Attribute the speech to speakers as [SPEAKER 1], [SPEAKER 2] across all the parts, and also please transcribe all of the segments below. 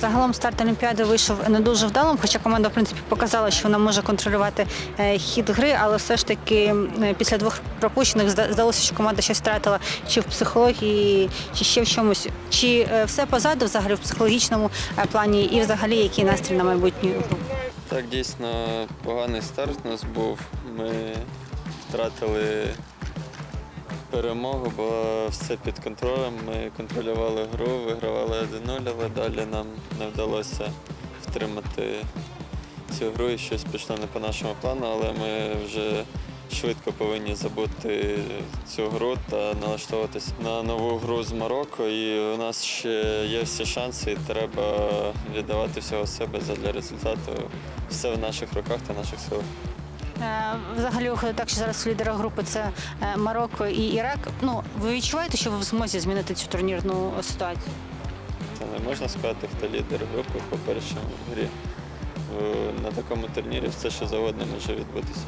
[SPEAKER 1] Загалом старт Олімпіади вийшов не дуже вдалим, хоча команда в принципі показала, що вона може контролювати е, хід гри, але все ж таки е, після двох пропущених здалося, що команда щось втратила чи в психології, чи ще в чомусь. Чи е, все позаду взагалі в психологічному плані, і взагалі який настрій на майбутню?
[SPEAKER 2] Так, дійсно, поганий старт у нас був. Ми втратили перемогу, бо все під контролем. Ми контролювали гру, вигравали 1-0, але далі нам не вдалося втримати цю гру і щось пішло не по нашому плану, але ми вже швидко повинні забути цю гру та налаштовуватися на нову гру з Марокко. І у нас ще є всі шанси, і треба віддавати всього себе задля результату. Все в наших руках та наших силах.
[SPEAKER 1] Е, Взагалі так, що зараз лідери групи це е, Марокко і Ірак. Ну ви відчуваєте, що ви в змозі змінити цю турнірну ситуацію?
[SPEAKER 2] Та не можна сказати, хто лідер групи по першій грі. Е, На такому турнірі все, що завгодно може відбутися.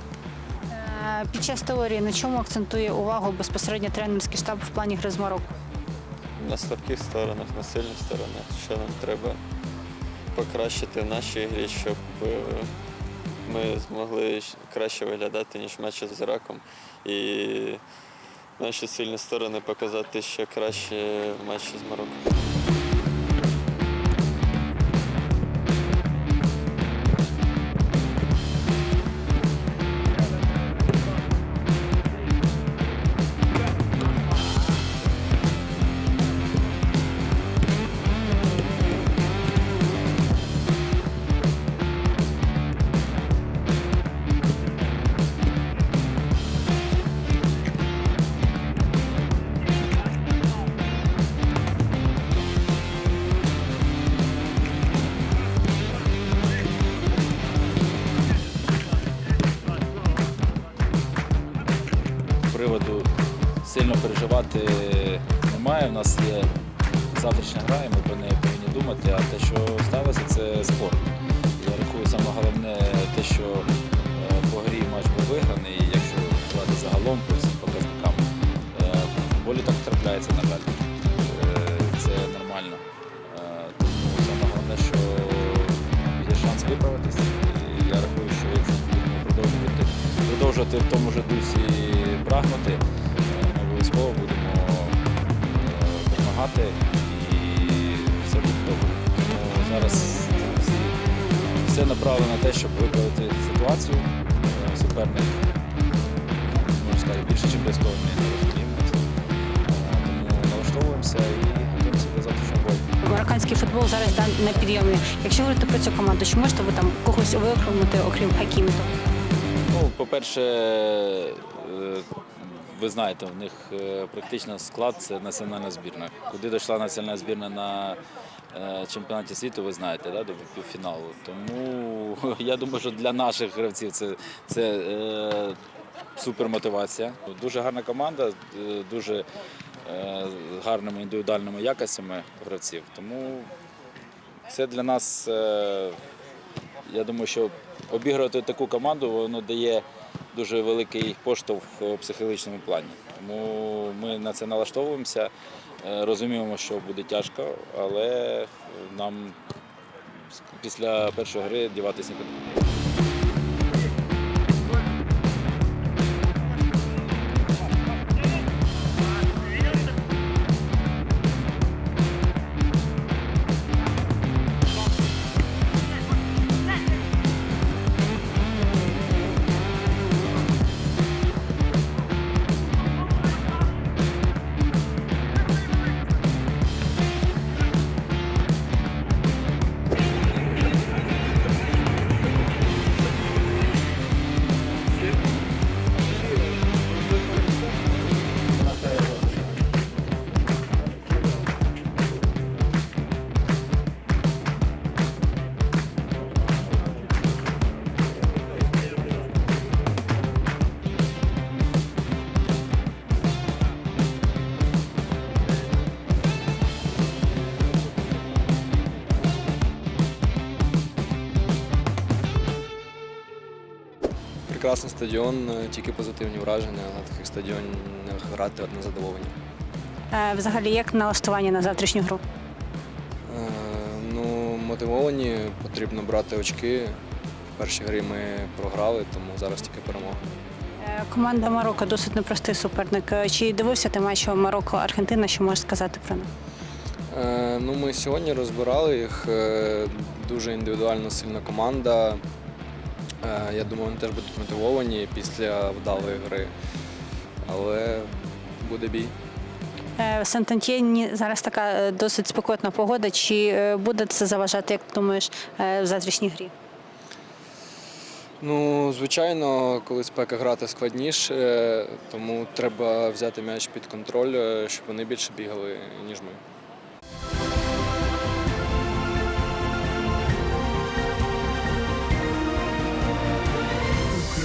[SPEAKER 1] Під час теорії на чому акцентує увагу безпосередньо тренерський штаб в плані гри з Марокко?
[SPEAKER 2] На слабких сторонах, на сильних сторонах, що нам треба покращити в нашій грі, щоб ми змогли краще виглядати, ніж в матчі з Іраком. І наші сильні сторони показати ще краще в матчі з Марокко.
[SPEAKER 3] Приводу сильно переживати немає. У нас є завтрашня гра, і ми про неї повинні думати. А те, що сталося, це спорт. Я рахую саме головне те, що е, по грі матч був виграний, і якщо брати загалом по всім показникам, е, в футболі так трапляється, на жаль. Е, Це нормально. Тому саме головне, що є шанс виправитися. Я рахую, що якщо продовжувати, продовжувати в тому ж дусі прагнути, е, ми обов'язково будемо е, перемагати і все буде добре. Тому зараз все направлено на те, щоб виправити ситуацію. Е, Суперник, можна сказати, більше, ніж безпомний, не розуміємо це. Е, Тому налаштовуємося і готуємося до завтрашнього бою.
[SPEAKER 1] Марокканський футбол зараз на підйомі. Якщо говорити про цю команду, чи можете ви там когось виокремити, окрім Хакімі?
[SPEAKER 3] Ну, по-перше, е, ви знаєте, в них е, практично склад це національна збірна. Куди дійшла національна збірна на е, чемпіонаті світу, ви знаєте, да, до півфіналу. Тому я думаю, що для наших гравців це, це е, супермотивація. Дуже гарна команда, дуже е, гарними індивідуальними якостями гравців. Тому це для нас. е, я думаю, що обігрувати таку команду воно дає дуже великий поштовх в психологічному плані. Тому ми на це налаштовуємося, е, розуміємо, що буде тяжко, але нам після першої гри діватися нікуди.
[SPEAKER 4] Прекрасний стадіон, е, тільки позитивні враження на таких стадіонах грати одне задоволення.
[SPEAKER 1] Е, Взагалі, як налаштування на завтрашню гру?
[SPEAKER 4] Е, Ну, мотивовані, потрібно брати очки. В першій грі ми програли, тому зараз тільки перемога.
[SPEAKER 1] Е, Команда Марокко досить непростий суперник. Е, Чи дивився ти матч Марокко-Аргентина? Що можеш сказати про них?
[SPEAKER 4] Е, ну, ми сьогодні розбирали їх. Е, дуже індивідуально сильна команда. Е, я думаю, вони теж будуть мотивовані після вдалої гри. Але буде бій.
[SPEAKER 1] Е, В Сантантєні зараз така е, досить спекотна погода. Чи е, буде це заважати, як ти думаєш, е, в завтрашній грі?
[SPEAKER 4] Ну, звичайно, коли спека грати складніше, тому треба взяти м'яч під контроль, е, щоб вони більше бігали, ніж ми.